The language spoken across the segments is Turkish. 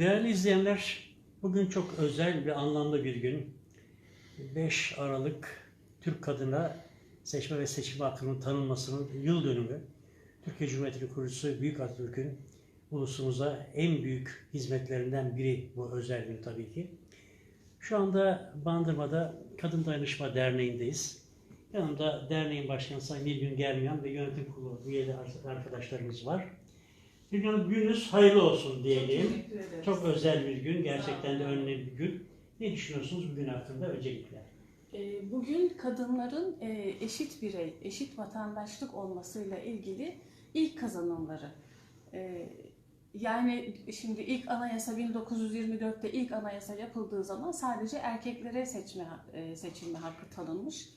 Değerli izleyenler, bugün çok özel ve anlamlı bir gün. 5 Aralık Türk Kadına Seçme ve Seçim Hakkının tanınmasının yıl dönümü. Türkiye Cumhuriyeti kurucusu Büyük Atatürk'ün ulusumuza en büyük hizmetlerinden biri bu özel gün tabii ki. Şu anda Bandırma'da Kadın Dayanışma Derneği'ndeyiz. Yanımda derneğin başkanı Sayın Nilgün Germiyan ve yönetim kurulu üyeli arkadaşlarımız var. Hanım gününüz hayırlı olsun diyelim. Ederiz. Çok özel bir gün, gerçekten de önemli bir gün. Ne düşünüyorsunuz bugün hakkında öncelikle? Ee, Bugün kadınların e, eşit birey, eşit vatandaşlık olmasıyla ilgili ilk kazanımları. Ee, Yani şimdi ilk anayasa 1924'te ilk anayasa yapıldığı zaman sadece erkeklere seçme e, seçilme hakkı tanınmış.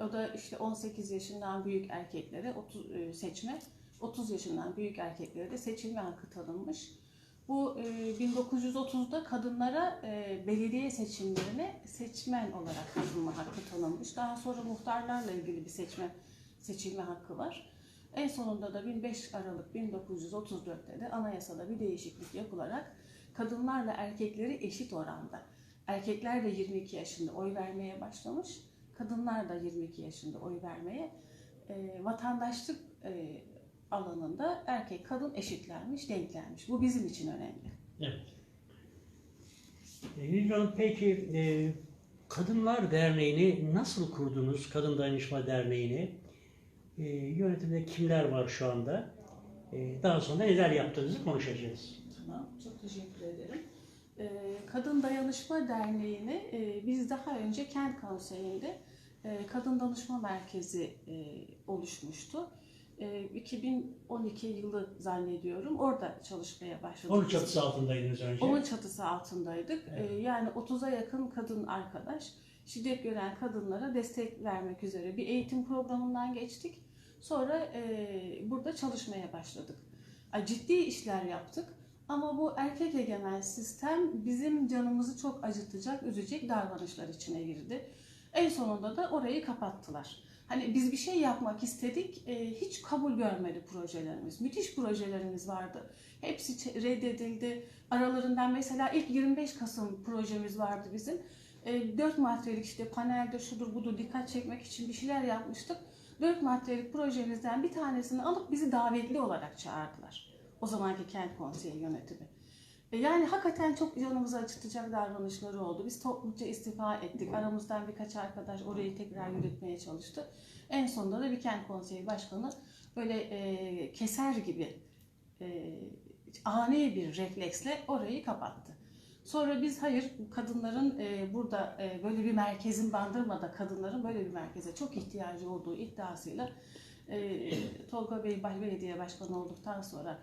O da işte 18 yaşından büyük erkeklere 30 e, seçme, 30 yaşından büyük erkeklere de seçilme hakkı tanınmış. Bu e, 1930'da kadınlara e, belediye seçimlerine seçmen olarak katılma hakkı tanınmış. Daha sonra muhtarlarla ilgili bir seçme seçilme hakkı var. En sonunda da 15 Aralık 1934'te de anayasada bir değişiklik yapılarak kadınlarla erkekleri eşit oranda. Erkekler de 22 yaşında oy vermeye başlamış. Kadınlar da 22 yaşında oy vermeye e, vatandaşlık e, alanında erkek kadın eşitlenmiş, denklenmiş. Bu bizim için önemli. Evet. E, Nilgün Hanım peki e, Kadınlar Derneği'ni nasıl kurdunuz? Kadın Dayanışma Derneği'ni. E, yönetimde kimler var şu anda? E, daha sonra neler yaptığınızı konuşacağız. Tamam, çok teşekkür ederim. Ee, Kadın Dayanışma Derneği'ni e, biz daha önce Kent Konseyi'nde e, Kadın Danışma Merkezi e, oluşmuştu. E, 2012 yılı zannediyorum orada çalışmaya başladık. Onun çatısı altındaydınız önce. Onun çatısı altındaydık. Evet. Ee, Yani 30'a yakın kadın arkadaş şiddet gören kadınlara destek vermek üzere bir eğitim programından geçtik. Sonra e, burada çalışmaya başladık. Ciddi işler yaptık ama bu erkek egemen sistem bizim canımızı çok acıtacak, üzecek davranışlar içine girdi. En sonunda da orayı kapattılar. Hani biz bir şey yapmak istedik, e, hiç kabul görmedi projelerimiz. Müthiş projelerimiz vardı. Hepsi reddedildi. Aralarından mesela ilk 25 Kasım projemiz vardı bizim. E, 4 maddelik işte panelde şudur budur dikkat çekmek için bir şeyler yapmıştık. 4 maddelik projemizden bir tanesini alıp bizi davetli olarak çağırdılar. O zamanki kent konseyi yönetimi. E, Yani hakikaten çok canımızı acıtacak davranışları oldu. Biz toplumca istifa ettik. Aramızdan birkaç arkadaş orayı tekrar yürütmeye çalıştı. En sonunda da bir kent konseyi başkanı böyle e, keser gibi e, ani bir refleksle orayı kapattı. Sonra biz hayır kadınların e, burada e, böyle bir merkezin bandırmada kadınların böyle bir merkeze çok ihtiyacı olduğu iddiasıyla e, Tolga Bey belediye başkanı olduktan sonra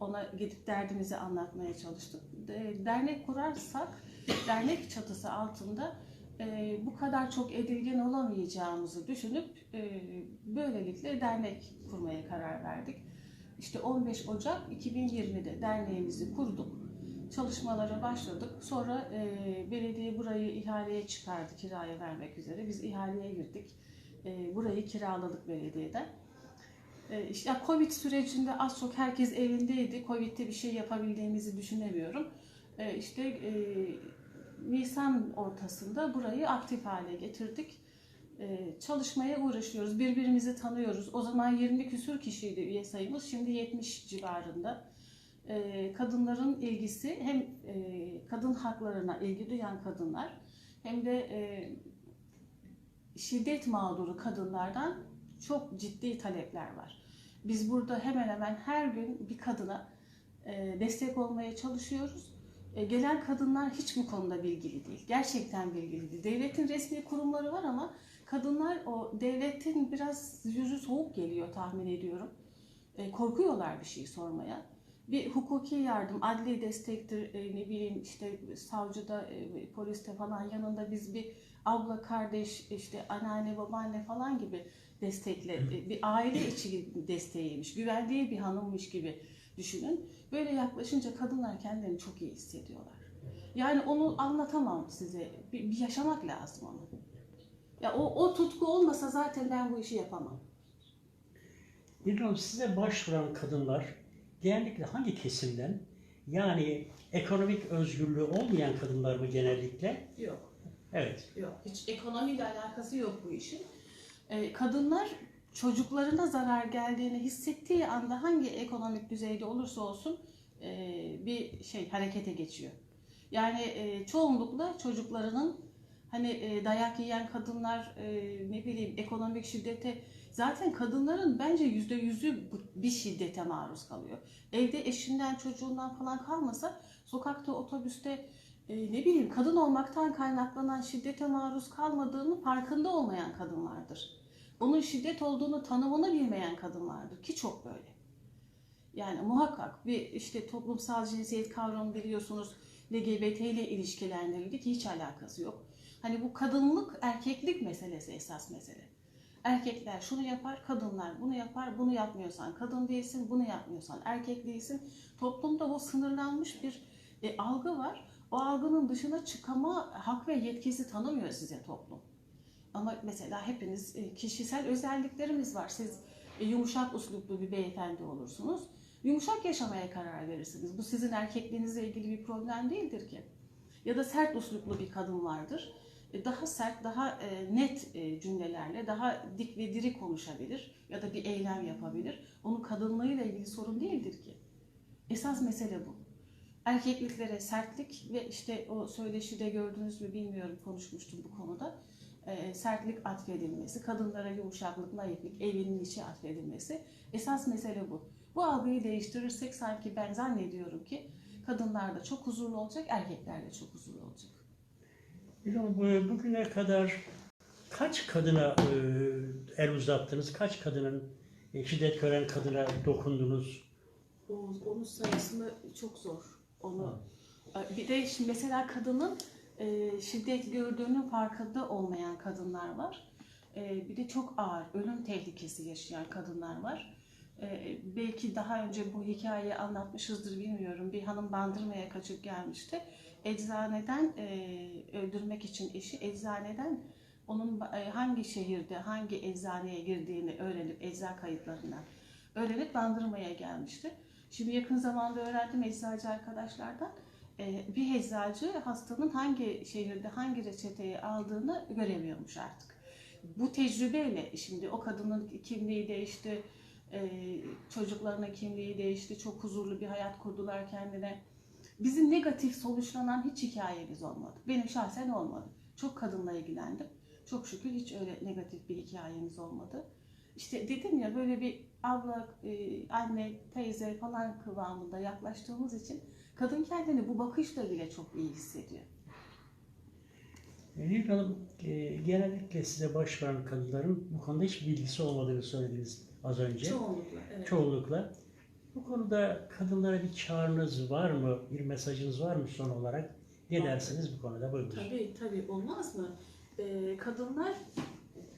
ona gidip derdimizi anlatmaya çalıştık. De- Dernek kurarsak dernek çatısı altında e, bu kadar çok edilgen olamayacağımızı düşünüp e, böylelikle dernek kurmaya karar verdik. İşte 15 Ocak 2020'de derneğimizi kurduk. Çalışmalara başladık. Sonra e, belediye burayı ihaleye çıkardı kiraya vermek üzere. Biz ihaleye girdik. E, burayı kiraladık belediyeden. E, işte ya Covid sürecinde az çok herkes evindeydi. Covid'de bir şey yapabildiğimizi düşünemiyorum. E, işte e, Nisan ortasında burayı aktif hale getirdik. E, çalışmaya uğraşıyoruz. Birbirimizi tanıyoruz. O zaman 20 küsür kişiydi üye sayımız. Şimdi 70 civarında. Kadınların ilgisi hem e, kadın haklarına ilgi duyan kadınlar hem de e, şiddet mağduru kadınlardan çok ciddi talepler var. Biz burada hemen hemen her gün bir kadına e, destek olmaya çalışıyoruz. E, gelen kadınlar hiç bu konuda bilgili değil. Gerçekten bilgili değil. Devletin resmi kurumları var ama kadınlar o devletin biraz yüzü soğuk geliyor tahmin ediyorum. E, korkuyorlar bir şey sormaya. Bir hukuki yardım, adli destektir, ne bileyim işte savcıda, poliste falan yanında biz bir abla, kardeş, işte anneanne, babaanne falan gibi destekle, bir aile içi desteğiymiş, güvendiği bir hanımmış gibi düşünün. Böyle yaklaşınca kadınlar kendilerini çok iyi hissediyorlar. Yani onu anlatamam size. Bir, bir yaşamak lazım onu. Ya o, o tutku olmasa zaten ben bu işi yapamam. Hanım size başvuran kadınlar genellikle hangi kesimden Yani ekonomik özgürlüğü olmayan kadınlar mı genellikle? Yok. Evet. Yok. Hiç ekonomiyle alakası yok bu işin. Ee, kadınlar çocuklarına zarar geldiğini hissettiği anda hangi ekonomik düzeyde olursa olsun e, bir şey harekete geçiyor. Yani e, çoğunlukla çocuklarının hani e, dayak yiyen kadınlar e, ne bileyim ekonomik şiddete zaten kadınların bence yüzde yüzü bir şiddete maruz kalıyor. Evde eşinden çocuğundan falan kalmasa sokakta otobüste e, ne bileyim kadın olmaktan kaynaklanan şiddete maruz kalmadığını farkında olmayan kadın vardır. Onun şiddet olduğunu tanımını bilmeyen kadın vardır ki çok böyle. Yani muhakkak bir işte toplumsal cinsiyet kavramı biliyorsunuz LGBT ile ilişkilendirildi ki hiç alakası yok. Hani bu kadınlık erkeklik meselesi esas mesele. Erkekler şunu yapar, kadınlar bunu yapar, bunu yapmıyorsan kadın değilsin, bunu yapmıyorsan erkek değilsin. Toplumda o sınırlanmış bir e, algı var. O algının dışına çıkama hak ve yetkisi tanımıyor size toplum. Ama mesela hepiniz e, kişisel özelliklerimiz var. Siz e, yumuşak usluplu bir beyefendi olursunuz. Yumuşak yaşamaya karar verirsiniz. Bu sizin erkekliğinizle ilgili bir problem değildir ki. Ya da sert usluplu bir kadın vardır. E, Daha sert, daha net cümlelerle, daha dik ve diri konuşabilir ya da bir eylem yapabilir. Onun kadınlığıyla ilgili sorun değildir ki. Esas mesele bu. Erkekliklere sertlik ve işte o söyleşide gördünüz mü bilmiyorum konuşmuştum bu konuda. E, sertlik atfedilmesi, kadınlara yumuşaklık, naiflik, evinin içi atfedilmesi. Esas mesele bu. Bu algıyı değiştirirsek sanki ben zannediyorum ki kadınlar da çok huzurlu olacak, erkekler de çok huzurlu olacak. Bilmiyorum, bu- bugüne kadar kaç kadına e, el uzattınız? Kaç kadının e, şiddet gören kadına dokundunuz? Onun sayısını çok zor. Onu bir de şimdi mesela kadının e, şiddet gördüğünün farkında olmayan kadınlar var. E, bir de çok ağır ölüm tehlikesi yaşayan kadınlar var. E, belki daha önce bu hikayeyi anlatmışızdır bilmiyorum. Bir hanım bandırmaya kaçıp gelmişti. Eczaneden e, öldürmek için eşi eczaneden onun e, hangi şehirde hangi eczaneye girdiğini öğrenip ecza kayıtlarından öğrenip bandırmaya gelmişti. Şimdi yakın zamanda öğrendim eczacı arkadaşlardan. Ee, bir eczacı hastanın hangi şehirde hangi reçeteyi aldığını göremiyormuş artık. Bu tecrübeyle şimdi o kadının kimliği değişti, e, çocuklarının kimliği değişti, çok huzurlu bir hayat kurdular kendine. Bizim negatif sonuçlanan hiç hikayemiz olmadı. Benim şahsen olmadı. Çok kadınla ilgilendim. Çok şükür hiç öyle negatif bir hikayemiz olmadı. İşte dedim ya böyle bir abla, e, anne, teyze falan kıvamında yaklaştığımız için kadın kendini bu bakışla bile çok iyi hissediyor. Nilgün Hanım, e, genellikle size başvuran kadınların bu konuda hiç bilgisi olmadığını söylediniz az önce. Çoğunlukla. Evet. Çoğunlukla. Bu konuda kadınlara bir çağrınız var mı? Bir mesajınız var mı son olarak? Ne dersiniz bu konuda? Buyurun. Tabii tabii olmaz mı? Ee, kadınlar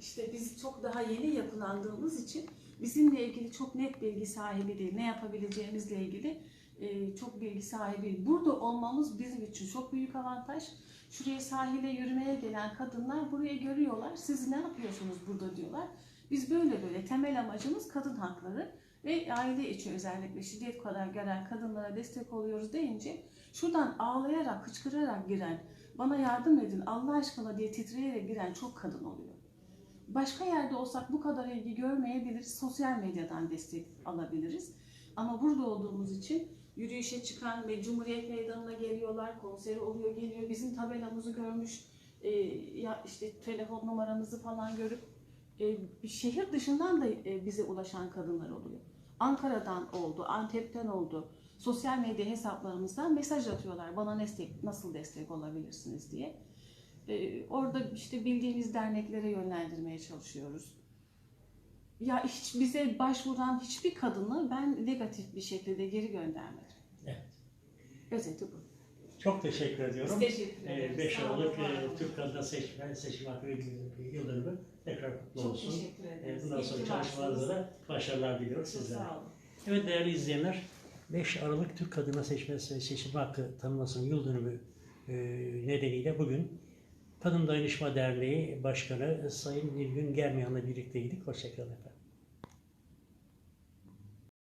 işte biz çok daha yeni yapılandığımız için bizimle ilgili çok net bilgi sahibi değil. Ne yapabileceğimizle ilgili e, çok bilgi sahibi değil. Burada olmamız bizim için çok büyük avantaj. Şuraya sahile yürümeye gelen kadınlar buraya görüyorlar. Siz ne yapıyorsunuz burada diyorlar. Biz böyle böyle temel amacımız kadın hakları ve aile içi özellikle şiddet kadar gelen kadınlara destek oluyoruz deyince şuradan ağlayarak, hıçkırarak giren bana yardım edin Allah aşkına diye titreyerek giren çok kadın oluyor. Başka yerde olsak bu kadar ilgi görmeyebiliriz. Sosyal medyadan destek alabiliriz. Ama burada olduğumuz için yürüyüşe çıkan ve Cumhuriyet Meydanı'na geliyorlar, konseri oluyor geliyor. Bizim tabelamızı görmüş, e, ya işte telefon numaramızı falan görüp e, şehir dışından da e, bize ulaşan kadınlar oluyor. Ankara'dan oldu, Antep'ten oldu. Sosyal medya hesaplarımızdan mesaj atıyorlar. Bana destek, nasıl destek olabilirsiniz diye. Ee, orada işte bildiğimiz derneklere yönlendirmeye çalışıyoruz. Ya hiç bize başvuran hiçbir kadını ben negatif bir şekilde geri göndermedim. Evet. Özeti bu. Çok teşekkür ediyorum. Biz teşekkür ederiz. 5 Sağ olun, Aralık e. Türk Kadına Seçmen Seçim Hakkı yıl dönümü tekrar kutlu Çok olsun. teşekkür E, ederiz. Bundan sonra varsınız. da başarılar diliyorum Çok sizlere. Sağ olun. Evet değerli izleyenler, 5 Aralık Türk Kadına Seçme Seçim Hakkı tanınmasının yıl dönümü e, nedeniyle bugün Kadın Dayanışma Derneği Başkanı Sayın Nilgün Germiyan'la birlikteydik. Hoşçakalın efendim.